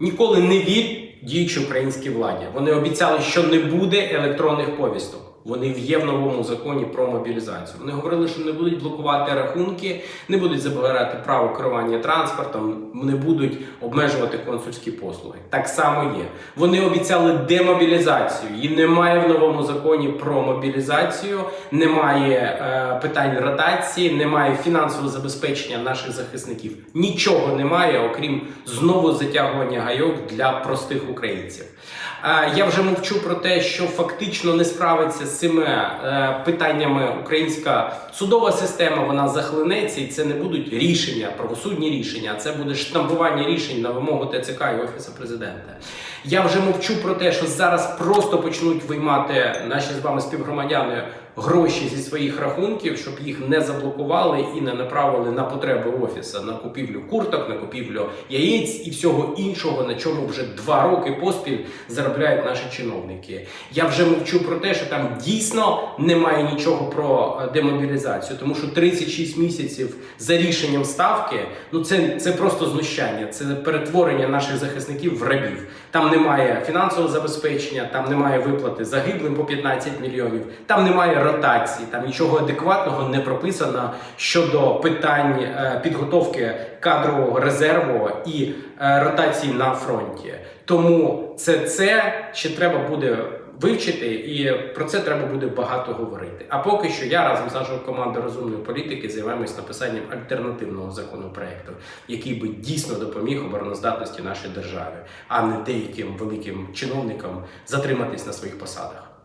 Ніколи не вір діючій українській владі. Вони обіцяли, що не буде електронних повісток. Вони є в новому законі про мобілізацію. Вони говорили, що не будуть блокувати рахунки, не будуть забирати право керування транспортом, не будуть обмежувати консульські послуги. Так само є. Вони обіцяли демобілізацію. Її немає в новому законі про мобілізацію, немає е, питань ротації, немає фінансового забезпечення наших захисників. Нічого немає, окрім знову затягування гайок для простих українців. Е, Я вже мовчу про те, що фактично не справиться з цими е, питаннями українська судова система. Вона захлинеться, і це не будуть рішення, правосудні рішення, а це буде штампування рішень на вимогу ТЦК і офісу президента. Я вже мовчу про те, що зараз просто почнуть виймати наші з вами співгромадяни гроші зі своїх рахунків, щоб їх не заблокували і не направили на потреби офісу, на купівлю курток, на купівлю яєць і всього іншого, на чому вже два роки поспіль заробляють наші чиновники. Я вже мовчу про те, що там дійсно немає нічого про е, демобілізацію, тому що 36 місяців за рішенням ставки, ну це, це просто знущання, це перетворення наших захисників в рабів. Там немає фінансового забезпечення, там немає виплати загиблим по 15 мільйонів, там немає ротації, там нічого адекватного не прописано щодо питань е, підготовки кадрового резерву і е, ротації на фронті. Тому це, це ще треба буде вивчити, і про це треба буде багато говорити. А поки що я разом з нашою командою розумної політики займаємось написанням альтернативного законопроекту, який би дійсно допоміг обороноздатності нашої держави, а не деяким великим чиновникам затриматись на своїх посадах.